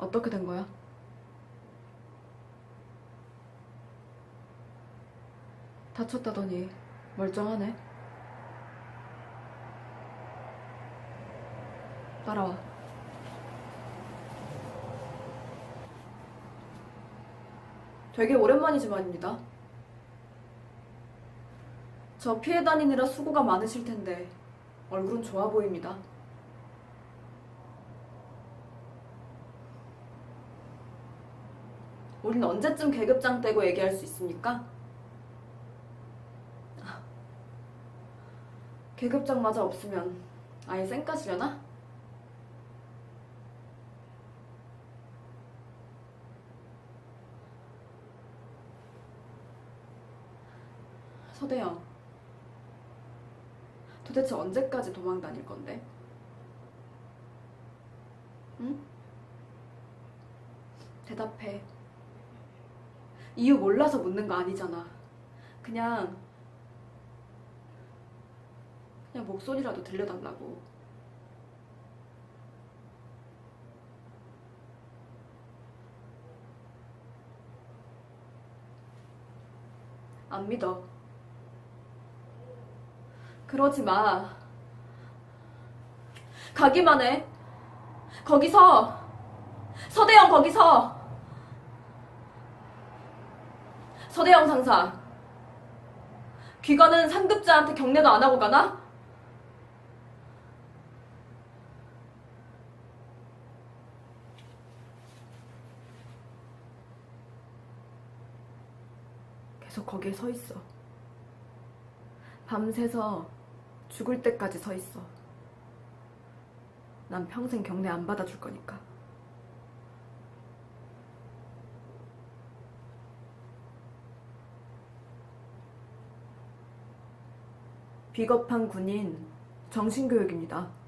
어떻게 된 거야? 다쳤다더니 멀쩡하네. 따라와. 되게 오랜만이지만입니다. 저 피해 다니느라 수고가 많으실 텐데 얼굴은 좋아 보입니다. 우린 언제쯤 계급장 떼고 얘기할 수 있습니까? 아, 계급장마저 없으면 아예 쌩까시려나? 서대영, 도대체 언제까지 도망 다닐 건데? 응? 대답해. 이유 몰라서 묻는 거 아니잖아. 그냥 그냥 목소리라도 들려달라고. 안 믿어. 그러지 마. 가기만 해. 거기서 서대영 거기서 서대영 상사. 귀가는 상급자한테 경례도 안 하고 가나? 계속 거기에 서 있어. 밤새서 죽을 때까지 서 있어. 난 평생 경례 안 받아줄 거니까. 비겁한 군인 정신교육입니다.